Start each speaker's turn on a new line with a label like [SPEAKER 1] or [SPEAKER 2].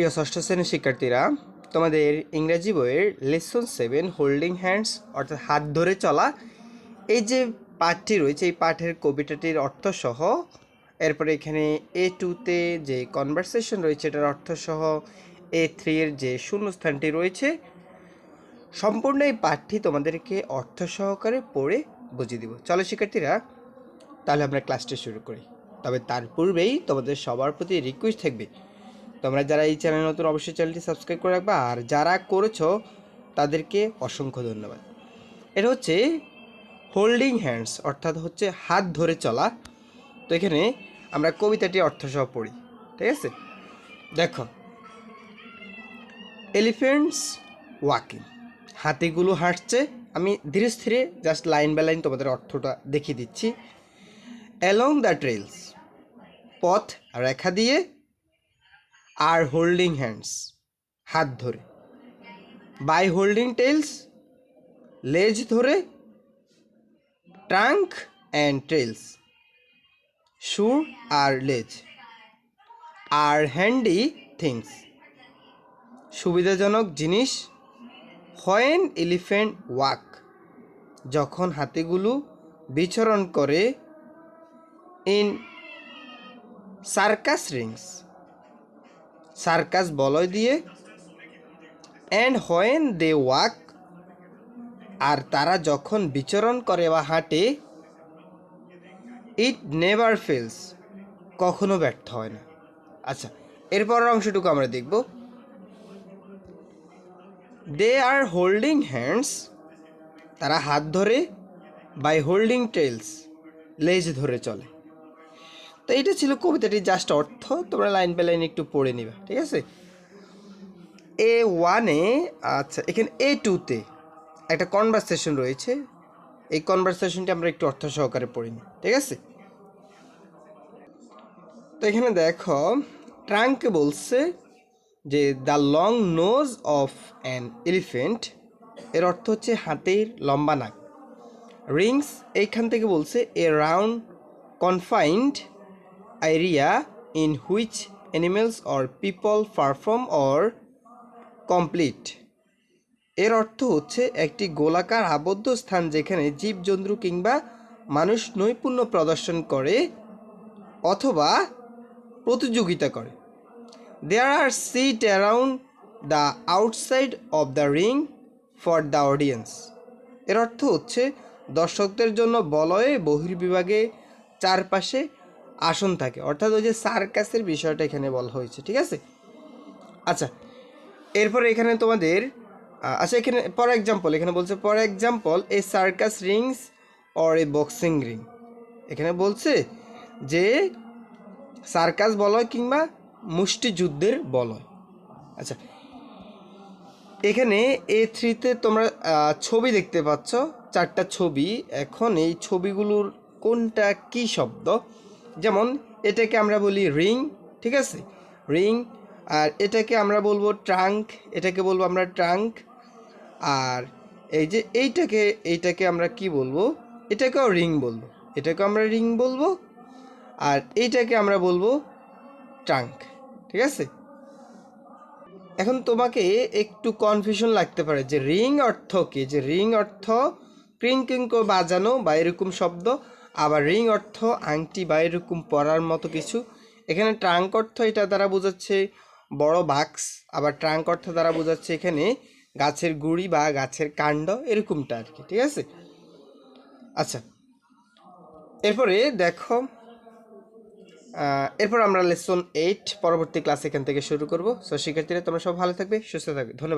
[SPEAKER 1] প্রিয় ষষ্ঠ শ্রেণির শিক্ষার্থীরা, তোমাদের ইংরাজি বইয়ের লেসন সেভেন হোল্ডিং হ্যান্ডস, অর্থাৎ হাত ধরে চলা, এই যে পাঠটি রয়েছে, এই পাঠের কবিতাটির অর্থ সহ এরপরে এখানে এ টুতে যে কনভারসেশন রয়েছে, এটার অর্থ সহ এ থ্রি এর যে শূন্যস্থানটি রয়েছে, সম্পূর্ণ এই পাঠটি তোমাদেরকে অর্থ সহকারে পড়ে বুঝিয়ে দিব। চলো শিক্ষার্থীরা, তাহলে আমরা ক্লাসটি শুরু করি। তবে তার পূর্বেই তোমাদের সবার প্রতি রিকোয়েস্ট থাকবে তোমরা যারা এই চ্যানেল নতুন, অবশ্যই চ্যানেলটি সাবস্ক্রাইব করে রাখবা। আর যারা করেছ, তাদেরকে অসংখ্য ধন্যবাদ। এটা হচ্ছে হোল্ডিং হ্যান্ডস অর্থাৎ হচ্ছে হাত ধরে চলা। তো এখানে আমরা কবিতাটি অর্থসহ পড়ি, ঠিক আছে? দেখো এলিফেন্টস ওয়াকিং হাতিগুলো হাঁটছে। আমি ধীরে ধীরে জাস্ট লাইন বাই লাইন তোমাদের অর্থটা দেখিয়ে দিচ্ছি। অ্যালং দ্য ট্রেলস পথ রেখা দিয়ে আর হোল্ডিং হ্যান্ডস, হাত ধরে। বাই হোল্ডিং টেলস লেজ ধরে, ট্রাঙ্ক অ্যান্ড ট্রেলস সুর আর লেজ। আর হ্যান্ডি থিংস, সুবিধাজনক জিনিস, হোয়েন এলিফেন্ট ওয়াক, যখন হাতিগুলো বিচরণ করে ইন সার্কাস রিংস। সার্কাস বলয় দিয়ে। অ্যান্ড হোয়েন দে ওয়াক, আর তারা যখন বিচরণ করে বা হাঁটে, ইট নেভার ফেলস, কখনো ব্যর্থ হয় না। আচ্ছা এরপরের অংশটুকু আমরা দেখব। দে আর হোল্ডিং হ্যান্ডস, তারা হাত ধরে, বাই হোল্ডিং টেলস লেজ ধরে চলে। তো এটা ছিল কবিতাটির জাস্ট অর্থ। তোমরা লাইন বাই লাইন একটু পড়ে নিবা, ঠিক আছে? এ ওয়ানে আচ্ছা এখানে এ টুতে একটা কনভারসেশন রয়েছে। এই কনভারসেশনটি আমরা একটু অর্থ সহকারে পড়ে নিই, ঠিক আছে? তো এখানে দেখো, ট্রাঙ্কে বলছে যে the long nose of an elephant এর অর্থ হচ্ছে হাতের লম্বা নাক। রিংস এইখান থেকে বলছে a round confined area in which animals or people perform or complete এর অর্থ হচ্ছে একটি গোলাকার আবদ্ধ স্থান যেখানে জীবজন্তু কিংবা মানুষ নৈপুণ্য প্রদর্শন করে অথবা প্রতিযোগিতা করে। There are seat around the outside of the ring for the audience এর অর্থ হচ্ছে দর্শকদের জন্য বলয়ে, বহির্বিভাগে, চারপাশে আসন থাকে। অর্থাৎ ওই যে সার্কাসের বিষয়টা এখানে বলা হয়েছে, ঠিক আছে? আচ্ছা এরপর এখানে তোমাদের আচ্ছা এখানে ফর এক্সাম্পল এখানে বলছে for example a circus rings or a boxing ring এখানে বলছে যে সার্কাস বলয় কিংবা মুষ্টিযুদ্ধের বলয় আচ্ছা এখানে এ থ্রিতে তোমরা ছবি দেখতে পাচ্ছ, চারটা ছবি। এখন এই ছবিগুলোর কোনটা কি শব্দ? যেমন এটাকে আমরা বলি রিং, ঠিক আছে? রিং, আর এটাকে আমরা বলব ট্রাঙ্ক, এটাকে বলব আমরা ট্রাঙ্ক, আর এই যে এইটাকে এইটাকে আমরা কি বলব? এটাকেও রিং বলব, এটাকেও আমরা রিং বলব, আর এইটাকে আমরা বলব ট্রাঙ্ক, ঠিক আছে? এখন তোমাকে একটু কনফিউশন লাগতে পারে যে রিং অর্থ কি? যে রিং অর্থ ক্রিং করে বাজানো বা এরকম শব্দ আবার রিং অর্থ আংটি বা এরকম পরার মতো কিছু। এখানে ট্রাঙ্ক অর্থ এটা দ্বারা বোঝাচ্ছে বড় বাক্স, আবার ট্রাঙ্ক অর্থ দ্বারা বোঝাচ্ছে এখানে গাছের গুড়ি বা গাছের কাণ্ড, এরকমটা আর কি ঠিক আছে? আচ্ছা এরপরে দেখো এরপর আমরা লেসন এইট পরবর্তী ক্লাস এখান থেকে শুরু করব। সো, শিক্ষার্থীরা, তোমরা সব ভালো থাকবে, সুস্থ থাকবে। ধন্যবাদ।